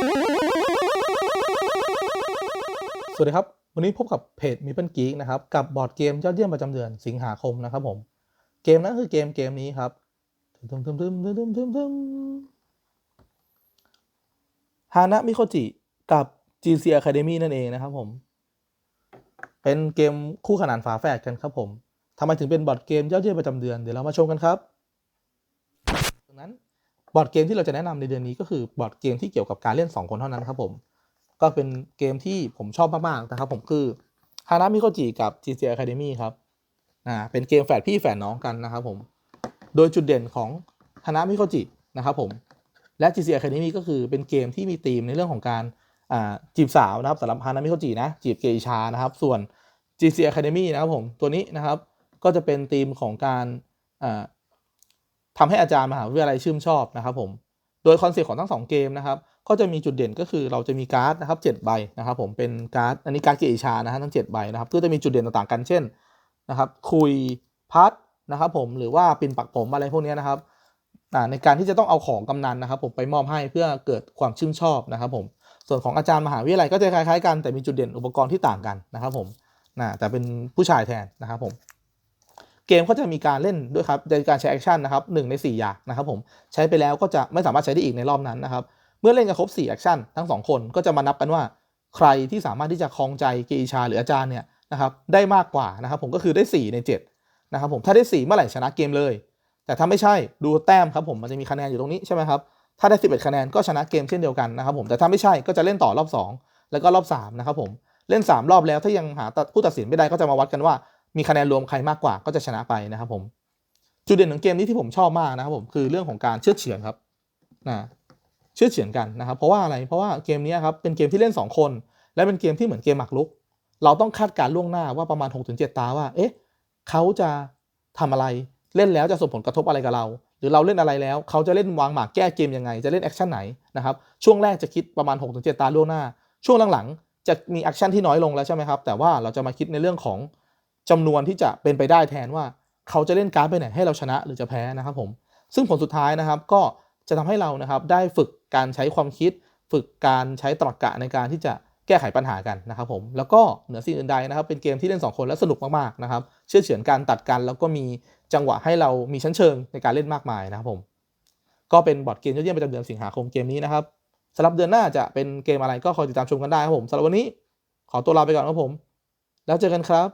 สวัสดีครับ วันนี้พบกับเพจมิเปิลกีกนะครับ กับบอร์ดเกมยอดเยี่ยมประจำเดือนสิงหาคมนะครับผม เกมนั้นคือเกมเกมนี้ครับทึมทึมทึมทึมทึมทึมทึมฮานะมิโคจิกับ GC Academy นั่นเองนะครับผม เป็นเกมคู่ขนานฝาแฝดกันครับผมทำไมถึงเป็นบอร์ดเกมยอดเยี่ยมประจำเดือน เดี๋ยวเรามาชมกันครับดังนั้น บอร์ดเกมที่เราจะแนะนำในเดือนนี้ก็คือบอร์ดเกมที่เกี่ยวกับการเล่น 2 คนเท่านั้นครับผม ก็เป็นเกมที่ผมชอบมากๆนะครับผมคือฮานามิโคจิกับ GC Academy ครับอ่าเป็นเกมแฝดพี่แฝดน้องกันนะครับผม โดยจุดเด่นของฮานามิโคจินะครับผม และ GC Academy ก็คือเป็นเกมที่มีธีมในเรื่องของการอ่าจีบสาวนะครับสำหรับฮานามิโคจินะจีบเกอิชานะครับส่วน GC Academy นะครับผมตัวนี้นะครับก็จะเป็นธีมของการ อ่าทำให้อาจารย์มหาวิทยาลัยชื่นชอบนะครับผม โดยคอนเซ็ปต์ของทั้งสองเกมนะครับ ก็จะมีจุดเด่นก็คือเราจะมีการ์ดนะครับ7ใบนะครับผม เป็นการ์ด อันนี้การ์ดเกอิชานะฮะทั้ง 7 ใบนะครับ ก็จะมีจุดเด่นต่างๆกัน เช่นนะครับ คุยพัดนะครับผม หรือว่าปินปักผมอะไรพวกนี้นะครับในการที่จะต้องเอาของกำนันนะครับ ผมไปมอบให้เพื่อเกิดความชื่นชอบนะครับ ผม ส่วนของอาจารย์มหาวิทยาลัยก็จะคล้ายๆกันแต่มีจุดเด่นอุปกรณ์ที่ต่างกันนะครับ ผมนะแต่เป็นผู้ชายแทนนะครับผม เกมก็จะมีการเล่นด้วยครับในการใช้แอคชั่นนะครับหนึ่งใน 4 อย่างนะครับผมใช้ไปแล้วก็จะไม่สามารถใช้ได้อีกในรอบนั้นนะครับเมื่อเล่นกันครบ4แอคชั่นทั้ง 2 คนก็จะมานับกันว่า ใครที่สามารถที่จะคลองใจเกอิชาหรืออาจารย์เนี่ยนะครับได้มากกว่านะครับผมก็คือได้ 4 ใน7นะครับผมถ้าได้ 4 เมื่อไหร่ชนะเกมเลย แต่ถ้าไม่ใช่ดูแต้มครับผมมันจะมีคะแนนอยู่ตรงนี้ใช่ไหมครับถ้าได้ 11 คะแนนก็ชนะเกมเช่นเดียวกันนะครับผมแต่ถ้าไม่ใช่ก็จะเล่นต่อรอบ 2 แล้วก็รอบ3นะครับผมเล่น 3 รอบแล้วถ้ายังหาผู้ตัดสินไม่ได้ก็จะมาวัดกันว่า มีคะแนนรวมใครมากกว่าก็จะชนะไปนะครับผมจุดเด่นของเกมนี้ที่ผมชอบมากนะครับผมคือเรื่องของการเชื่อเฉือนครับนะเชื่อเฉือนกันนะครับ เพราะว่าอะไรเพราะว่าเกมนี้ครับเป็นเกมที่เล่น 2 คน และเป็นเกมที่เหมือนเกมหมากรุก เราต้องคาดการล่วงหน้าว่าประมาณ 6-7 ตาว่า เอ๊ะเขาจะทำอะไรเล่นแล้วจะส่งผลกระทบอะไรกับเรา หรือเราเล่นอะไรแล้ว เขาจะเล่นวางหมากแก้เกมยังไง จะเล่นแอคชั่นไหนนะครับช่วงแรกจะคิดประมาณ 6-7 ตาล่วงหน้า ช่วงหลังๆจะมีแอคชั่นที่น้อยลงแล้วใช่ไหมครับแต่ว่าเราจะมาคิดในเรื่องของ จำนวนที่จะเป็นไปได้แทนว่า เขาจะเล่นการ์ดไปไหนให้เราชนะหรือจะแพ้นะครับผมซึ่งผลสุดท้ายนะครับก็จะทำให้เรานะครับได้ฝึกการใช้ความคิด ฝึกการใช้ตรรกะในการที่จะแก้ไขปัญหากันนะครับผมแล้วก็เหนือสิ่งอื่นใดนะครับ เป็นเกมที่เล่น 2 คนและสนุกมากๆนะครับเชื่อเฉือนการตัดกันแล้วก็มีจังหวะให้เรามีชั้นเชิงในการเล่นมากมายนะครับผมก็เป็นบอร์ดเกมยอดเยี่ยมประจำเดือนสิงหาคมเกมนี้นะครับสำหรับเดือนหน้าจะเป็นเกมอะไรก็คอยติดตามชมกันได้ครับผมสำหรับวันนี้ ขอตัวลาไปก่อนครับผม แล้วเจอกันครับ